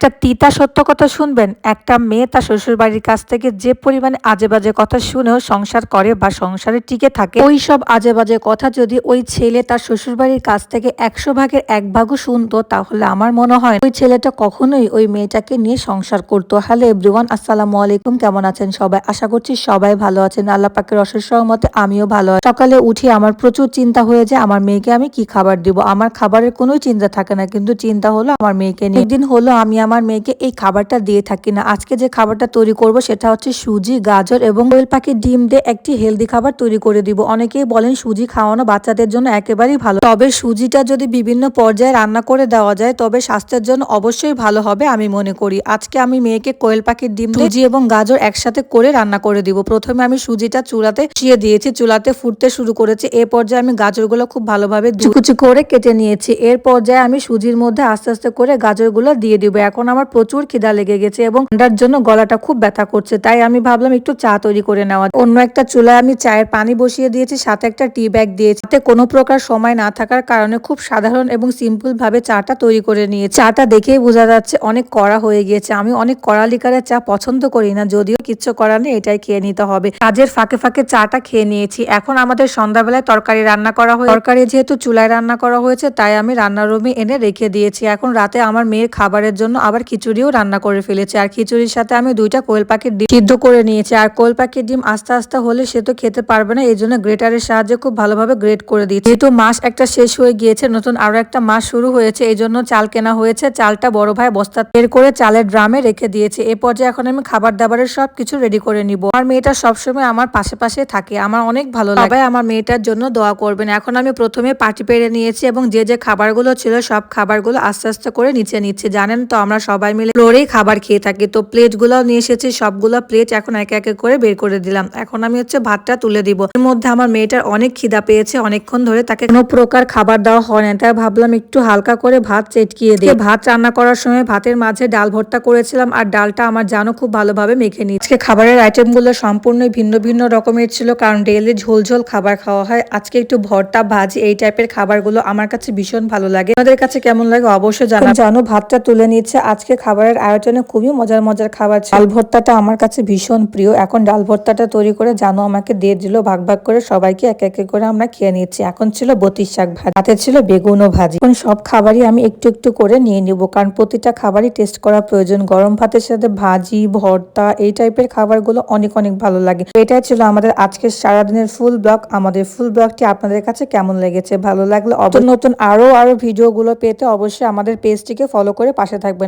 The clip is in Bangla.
একটা তিতা সত্য কথা শুনবেন, একটা মেয়ে তার শ্বশুর বাড়ির কাছ থেকে যে পরিমাণে আজে বাজে কথা শুনেও সংসার করে বা সংসারে টিকে থাকে ওই সব আজে বাজে কথা যদি ওই ছেলে তার শ্বশুর বাড়ির কাছ থেকে একশো ভাগের এক ভাগও শুনতো, তাহলে আমার মনে হয় ওই ছেলেটা কখনোই ওই মেয়েটাকে নিয়ে সংসার করতো। হ্যালো এভরিওয়ান আসসালামু আলাইকুম, কেমন আছেন সবাই? আশা করছি সবাই ভালো আছেন। আল্লাহ পাকের অশেষ মতে আমিও ভালো আছি। সকালে উঠে আমার প্রচুর চিন্তা হয়ে যায়, আমার মেয়েকে আমি কি খাবার দিব? আমার খাবারের কোনো চিন্তা থাকে না, কিন্তু চিন্তা হলো আমার মেয়েকে নিয়ে। একদিন হলো আমি আমার মেয়েকে এই খাবারটা দিয়ে থাকি না। আজকে যে খাবারটা তৈরি করব সেটা হচ্ছে সুজি, গাজর এবং কোয়েল পাখির ডিম দিয়ে একটি হেলদি খাবার তৈরি করে দিব। অনেকেই বলেন, সুজি খাওয়ানো বাচ্চাদের জন্য একেবারেই ভালো। তবে সুজিটা যদি বিভিন্ন পর্যায়ে রান্না করে দেওয়া যায়, তবে স্বাস্থ্যের জন্য অবশ্যই ভালো হবে আমি মনে করি। আজকে আমি মেয়েকে কোয়েল পাখির ডিম সুজি এবং গাজর একসাথে করে রান্না করে দিব। প্রথমে আমি সুজিটা চুলাতে চিয়ে দিয়েছি, চুলাতে ফুটতে শুরু করেছে। এ পর্যায়ে আমি গাজরগুলো খুব ভালোভাবে কুচি করে কেটে নিয়েছি। এর পর্যায়ে আমি সুজির মধ্যে আস্তে আস্তে করে গাজরগুলো দিয়ে দিব। এখন আমার প্রচুর খিদা লেগে গেছে এবং ঠান্ডার জন্য গলাটা খুব ব্যথা করছে, তাই আমি ভাবলাম একটু চা তৈরি করে নেওয়া অন্য একটা চুলায় আমি চায়ের পানি বসিয়ে দিয়েছি, সাথে একটা টি ব্যাগ দিয়েছি। তাতে কোনো প্রকার সময় না থাকার কারণে খুব সাধারণ এবং সিম্পল ভাবে চাটা তৈরি করে নিয়ে চাটা দেখেই বোঝা যাচ্ছে অনেক কড়া হয়ে গিয়েছে। আমি অনেক কড়া লিকারের চা পছন্দ করি না, যদিও কিচ্ছু করার নেই, এটাই খেয়ে নিতে হবে। কাজের ফাঁকে ফাঁকে চাটা খেয়ে নিয়েছি। এখন আমাদের সন্ধ্যাবেলায় তরকারি রান্না করা হয় তরকারি যেহেতু চুলায় রান্না করা হয়েছে, তাই আমি রান্নার রুমে এনে রেখে দিয়েছি। এখন রাতে আমার মেয়ের খাবারের জন্য আবার খিচুড়িও রান্না করে ফেলেছি। আর খিচুড়ির সাথে আমি দুইটা কোয়েল পাখির ডিম সিদ্ধ করে নিয়েছি। আর কোয়েল পাখির ডিম আস্তে আস্তে হলে সে তো খেতে পারবে না এই জন্য গ্রেটারের সাহায্যে খুব ভালোভাবে গ্রেট করে দিয়েছি। যেহেতু মাস একটা শেষ হয়ে গিয়েছে, নতুন আরও একটা মাস শুরু হয়েছে এই জন্য চাল কেনা হয়েছে। চালটা বড় ভাই বস্তা বের করে চালের ড্রামে রেখে দিয়েছে। এ পর্যায়ে এখন আমি খাবার দাবারের সব কিছু রেডি করে নিব। আর মেয়েটা সবসময় আমার পাশে পাশে থাকে। আমার অনেক ভালো লাগে। আমার মেয়েটার জন্য দোয়া করবেন। এখন আমি প্রথমে পাটি পেরে নিয়েছি এবং যে যে খাবারগুলো ছিল সব খাবারগুলো আস্তে আস্তে করে নিচে নিচ্ছে। জানেন তো আমরা সবাই মিলে ফ্লোরেই খাবার খেয়ে থাকি। তো প্লেটগুলো নিয়ে এসেছি, সবগুলো প্লেট এখন একে একে করে বের করে দিলাম। এখন আমি হচ্ছে ভাতটা তুলে দিব। এর মধ্যে আমার মেয়েটার অনেক খিদা পেয়েছে, অনেকক্ষণ ধরে তাকে কোনো প্রকার খাবার দেওয়া হয় না। তাই ভাবলাম একটু হালকা করে ভাত চেটকিয়ে দিয়ে ভাত রান্না করার সময় ভাতের মাঝে ডাল ভর্তা করেছিলাম আর ডালটা আমার জানো খুব ভালোভাবে মেখে নিই আজকে খাবারের আইটেমগুলো সম্পূর্ণ ভিন্ন ভিন্ন রকমের ছিল কারণ ডেইলি ঝোল ঝোল খাবার খাওয়া হয়। আজকে একটু ভর্তা, ভাজি এই টাইপের খাবারগুলো আমার কাছে ভীষণ ভালো লাগে। আমাদের কাছে কেমন লাগে অবশ্যই জানা জানো ভাতটা তুলে নিচ্ছে আজকে খাবারের আয়োজনে খুবই মজার মজার খাবার। ডাল ভর্তাটা আমার কাছে ভীষণ প্রিয়। এখন ডাল ভর্তাটা তৈরি করে জানো আমাকে দিয়ে দিল, ভাগ ভাগ করে সবাইকে এক এক করে আমরা খেয়ে নিচ্ছি। এখন ছিল বতির শাক ভাজি হাতে ছিল বেগুন ও ভাজি। এখন সব খাবারই আমি একটু একটু করে নিয়ে নিব, কারণ প্রতিটা খাবারই টেস্ট করা প্রয়োজন। গরম ভাতের সাথে ভাজি, ভর্তা, এই টাইপের খাবারগুলো অনেক অনেক ভালো লাগে। এটাই ছিল আমাদের আজকের সারাদিনের ফুল ব্লগ আমাদের ফুল ব্লগটি আপনাদের কাছে কেমন লেগেছে, ভালো লাগলে নতুন আরও আরও ভিডিওগুলো পেতে অবশ্যই আমাদের পেজটিকে ফলো করে পাশে থাকবেন।